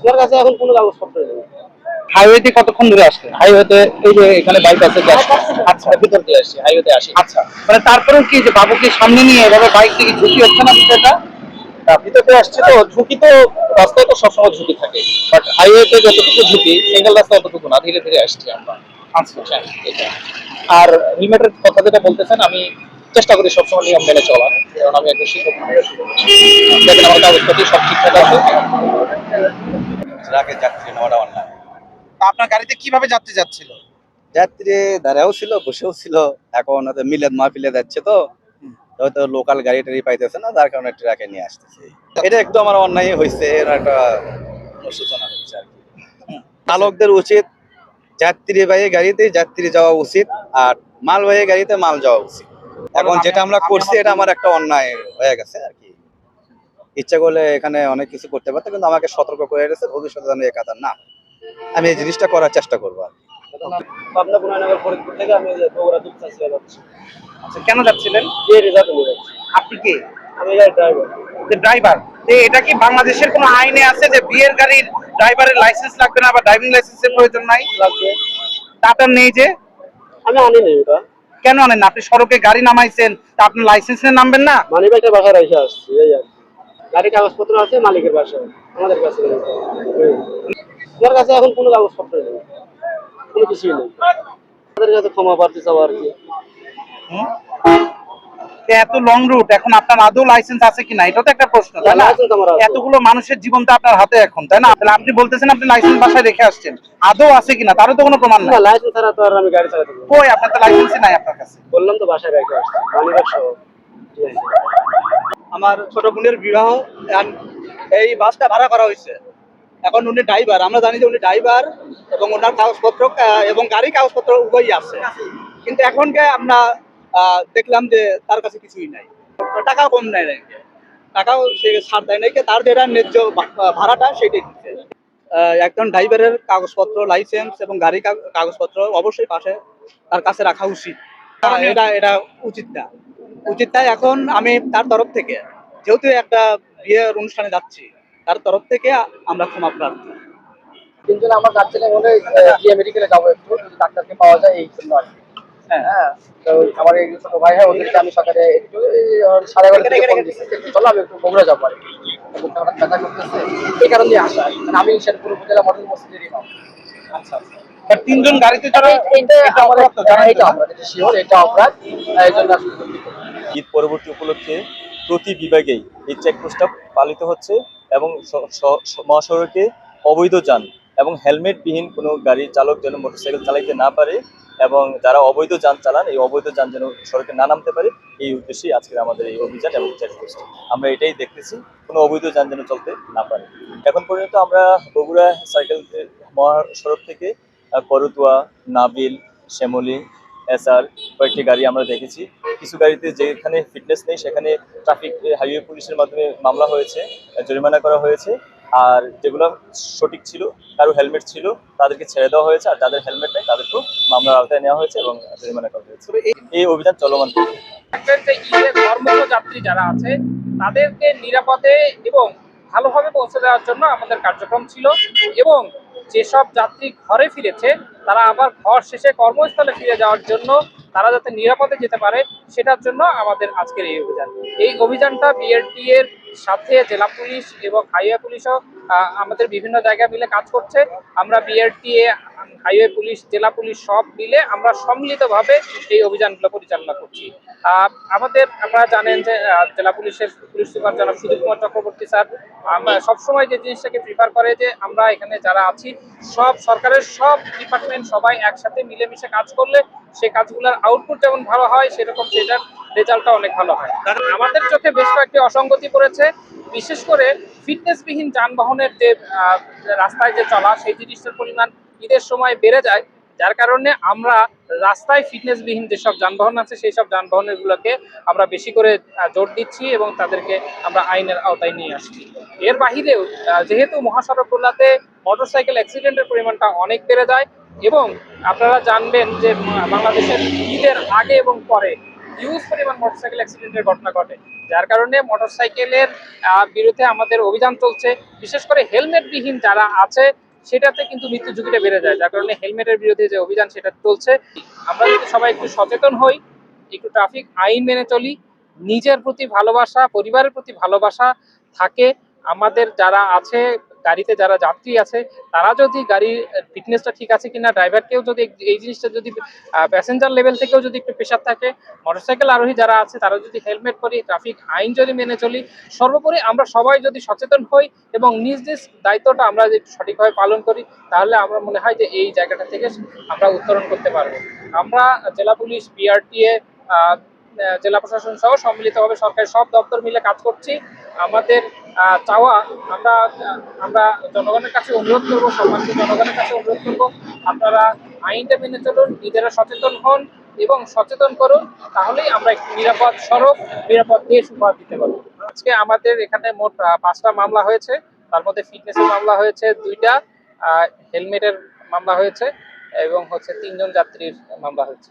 তোমার কাছে এখন কোনো কাগজপত্র নেই। হাইওয়েতে কতক্ষণ ধরে আসলেন হাইওয়েতে এই যে এখানে বাইক আছে আচ্ছা। ভিতর দিয়ে আসছি হাইওয়েতে আসি। আচ্ছা। মানে তারপরেও কি যে বাবুকে সামনে নিয়ে এভাবে বাইক থেকে ঝুঁকি হচ্ছে না বিষয়টা? ভিতরে আসছি তো ঝুঁকি তো রাস্তায় তো সবসময় ঝুঁকি থাকে। বাট হাইওয়েতে যতটুকু ঝুঁকি সিঙ্গেল রাস্তা অতটুকু না ধীরে ধীরে আসছি আমরা। আচ্ছা। আর হেলমেটের কথা যেটা বলতেছেন আমি চেষ্টা করি সবসময় নিয়ম মেনে চলার। কারণ আমি একটা শিক্ষক। দেখেন আমার কাগজপত্র সব ঠিকঠাক আছে। ট্রাকে যাত্রী নেওয়াটা অন্যায় তা আপনার গাড়িতে কীভাবে যাত্রী যাচ্ছিল? যাত্রী দাঁড়াও ছিল বসেও ছিল। এখন হয়তো মিলাদ মাহফিলে যাচ্ছে তো। হয়তো লোকাল গাড়ি টাড়ি পাইতেছে না যার কারণে ট্রাকে নিয়ে আসতেছে। এটা একটু আমার অন্যায় হয়েছে এর একটা অনুশোচনা হচ্ছে আর কি। চালকদের উচিত যাত্রী বাহী গাড়িতে যাত্রী যাওয়া উচিত আর মাল বাহী গাড়িতে মাল যাওয়া উচিত। এখন যেটা আমরা করছি এটা আমার একটা অন্যায় হয়ে গেছে আর ইচ্ছা করলে এখানে অনেক কিছু করতে পারতো কিন্তু আমাকে সতর্ক করে রেখেছে ভবিষ্যতে যেন এ কাতার না। আমি এই জিনিসটা করার চেষ্টা করব আর পাবনা পুনানগর ফরিদপুর থেকে আমি বগুড়া দুপচাচিয়া যাচ্ছি। আচ্ছা কেন যাচ্ছিলেন? যে রিজার্ভ নিয়ে আপনি কে? আমি গাড়ি ড্রাইভার ড্রাইভার এটা কি বাংলাদেশের কোনো আইনে আছে যে বিয়ের গাড়ির ড্রাইভারের লাইসেন্স লাগবে না বা ড্রাইভিং লাইসেন্সের প্রয়োজন নাই? লাগবে। টাটা নেই যে। আমি আনি নি কেন আনেন আপনি সড়কে গাড়ি নামাইছেন তা আপনি লাইসেন্স নিয়ে নামবেন না? মানি ব্যাগটা বাসায় রেখে আসছি এই আর কি। গাড়ির কাগজপত্র আছে মালিকের বাসায় আমাদের কাছে। তোমার কাছে এখন কোনো কাগজপত্র নেই? কোনো কিছুই নেই। আমাদের কাছে ক্ষমা প্রার্থী চাওয়া আর কি। এত লং রুট এখন আপনার আদৌ লাইসেন্স আছে কিনা এটা তো একটা প্রশ্ন তাই না? আমার এতগুলো মানুষের জীবন তো আপনার হাতে এখন তাই না? তাহলে আপনি বলতেছেন আপনি লাইসেন্স বাসায় রেখে আসছেন। আদৌ আছে কিনা তারও তো কোনো প্রমাণ না নাই লাইসেন্স ছাড়া তো আর আমি গাড়ি চালাতে। কই আপনার তো লাইসেন্সই নাই আপনার কাছে। বললাম তো বাসায় রেখে আসছি আমার ছোট বোনের বিবাহ এই বাসটা ভাড়া করা হয়েছে। এখন উনি ড্রাইভার আমরা জানি যে উনি ড্রাইভার এবং ওনার কাগজপত্র এবং গাড়ির কাগজপত্র উভয়ই আছে। কিন্তু এখনকে আমরা দেখলাম যে তার কাছে কিছুই নাই। টাকা কম নেয় নাকি টাকাও সে ছাড় দেয় নাকি তার যেটা ন্যায্য ভাড়াটা সেটাই দিচ্ছে। একজন ড্রাইভারের কাগজপত্র লাইসেন্স এবং গাড়ি কাগজপত্র অবশ্যই পাশে, তার কাছে রাখা উচিত। এটা এটা উচিত না। উচিত তাই এখন আমি তার তরফ থেকে যেহেতু একটা বিয়ের অনুষ্ঠানে যাচ্ছি তার তরফ থেকে আমরা ক্ষমা প্রার্থী তিনজন আমার যাচ্ছিলাম হলে গিয়ে মেডিকেলে যাব একটু ডাক্তারকে পাওয়া যায় এই জন্য আর। হ্যাঁ হ্যাঁ তো আমার এই ছোট ভাই হয় ওদেরকে আমি সকালে একটু সাড়ে এগারোটা থেকে ফোন দিচ্ছি যে, চলো আমি একটু বগুড়া যাব আর কি। বুকটা হঠাৎ ব্যথা করতেছে এই কারণে আসা আর মানে আমি শেরপুর উপজেলা মডেল মসজিদের ইমাম আচ্ছা আচ্ছা তিনজন গাড়িতে যারা এটা অপরাধ? এটা এই জন্য। ঈদ পরবর্তী উপলক্ষে প্রতি বিভাগেই এই চেকপোস্টটা পালিত হচ্ছে এবং মহাসড়কে অবৈধ যান এবং হেলমেটবিহীন কোনো গাড়ি চালক যেন মোটরসাইকেল চালাইতে না পারে এবং যারা অবৈধ যান চালান, এই অবৈধ যান যেন সড়কে না নামতে পারে, এই উদ্দেশ্যেই আজকের আমাদের এই অভিযান এবং চেকপোস্ট। আমরা এটাই দেখতেছি, কোনো অবৈধ যান যেন চলতে না পারে। এখন পর্যন্ত আমরা বগুড়া সাইকেল মহাসড়ক থেকে করতুয়া নাবিল, শ্যামলী এসআর কয়েকটি গাড়ি আমরা দেখেছি। কিছু গাড়িতে যেখানে ফিটনেস নেই সেখানে ট্রাফিক হাইওয়ে পুলিশের মাধ্যমে মামলা হয়েছে জরিমানা করা হয়েছে। আর যেগুলো সঠিক ছিল কারও হেলমেট ছিল তাদেরকে ছেড়ে দেওয়া হয়েছে আর যাদের হেলমেট নেই তাদেরকেও মামলার আওতায় নেওয়া হয়েছে এবং জরিমানা করা হয়েছে। এই অভিযান চলমান। যাত্রী যারা আছে তাদেরকে নিরাপদে এবং ভালোভাবে পৌঁছে দেওয়ার জন্য আমাদের কার্যক্রম ছিল এবং যেসব যাত্রী ঘরে ফিরেছে, তারা আবার ঘর শেষে কর্মস্থলে ফিরে যাওয়ার জন্য তারা যাতে নিরাপদে যেতে পারে, সেটার জন্য আমাদের আজকের এই অভিযান। এই অভিযানটা বিএলটি এর সাথে জেলা পুলিশ এবং হাইওয়ে পুলিশও আমাদের বিভিন্ন জায়গায় মিলে কাজ করছে। আমরা বিআরটিএ হাইওয়ে পুলিশ, জেলা পুলিশ সব মিলে আমরা সম্মিলিতভাবে এই অভিযানগুলো পরিচালনা করছি। আমাদের, আপনারা জানেন যে জেলা পুলিশের পুলিশ সুপার জনাব সুদীপ কুমার চক্রবর্তী স্যার সবসময় যে জিনিসটাকে প্রিফার করে যে আমরা এখানে যারা আছি, সব সরকারের সব ডিপার্টমেন্ট সবাই একসাথে মিলেমিশে কাজ করলে সেই কাজগুলোর আউটপুট যেমন ভালো হয়, সেরকম সেটার রেজাল্টটা অনেক ভালো হয়। কারণ আমাদের চোখে বেশ কয়েকটি অসঙ্গতি পড়েছে, বিশেষ করে ফিটনেসবিহীন যানবাহনের যে রাস্তায় যে চলা, সেই জিনিসটার পরিমাণ ঈদের সময় বেড়ে যায়, যার কারণে আমরা রাস্তায় ফিটনেসবিহীন যেসব যানবাহন আছে, সেই সব যানবাহনের গুলোকে আমরা বেশি করে জোর দিচ্ছি এবং তাদেরকে আমরা আইনের আওতায় নিয়ে আসছি। এর বাহিরেও যেহেতু মহাসড়কগুলোতে মোটরসাইকেল অ্যাক্সিডেন্টের পরিমাণটা অনেক বেড়ে যায় এবং আপনারা জানবেন যে বাংলাদেশের ঈদের আগে এবং পরে হিউজ পরিমাণ মোটরসাইকেল অ্যাক্সিডেন্টের ঘটনা ঘটে। যার কারণে মোটরসাইকেলের বিরুদ্ধে আমাদের অভিযান চলছে। বিশেষ করে হেলমেটবিহীন যারা আছে সেটাতে কিন্তু মৃত্যু ঝুঁকিটা বেড়ে যায়। যার কারণে হেলমেটের বিরুদ্ধে যে অভিযান সেটা চলছে, আমরা যদি সবাই একটু সচেতন হই, একটু ট্রাফিক আইন মেনে চলি, নিজের প্রতি ভালোবাসা, পরিবারের প্রতি ভালোবাসা থাকে। আমাদের যারা আছে গাড়িতে যারা যাত্রী আছে, তারা যদি গাড়ির ফিটনেসটা ঠিক আছে কিনা ড্রাইভারকেও যদি এই জিনিসটা যদি প্যাসেঞ্জার লেভেল থেকেও যদি একটু প্রেশার থাকে মোটরসাইকেল আরোহী যারা আছে, তারা যদি হেলমেট পরি ট্রাফিক আইন যদি মেনে চলি, সর্বোপরি আমরা সবাই যদি সচেতন হই এবং নিজ নিজ দায়িত্বটা আমরা যদি সঠিকভাবে পালন করি, তাহলে আমরা মনে হয় যে এই জায়গাটা থেকে আমরা উত্তরণ করতে পারব। আমরা জেলা পুলিশ বিআরটিএ জেলা প্রশাসন সহ সম্মিলিতভাবে সরকারের সব দপ্তর মিলে কাজ করছি। আমাদের চাওয়া আমরা আমরা জনগণের কাছে অনুরোধ করব, সম্মানিত জনগণের কাছে অনুরোধ করব, আপনারা আইনটা মেনে চলুন, নিজেরা সচেতন হন এবং সচেতন করুন, তাহলেই আমরা একটি নিরাপদ সড়ক নিরাপদ দেশ উপহার দিতে পারব। আজকে আমাদের এখানে মোট পাঁচটা মামলা হয়েছে, তার মধ্যে ফিটনেসের মামলা হয়েছে দুইটা হেলমেটের মামলা হয়েছে এবং হচ্ছে তিনজন যাত্রীর মামলা হয়েছে।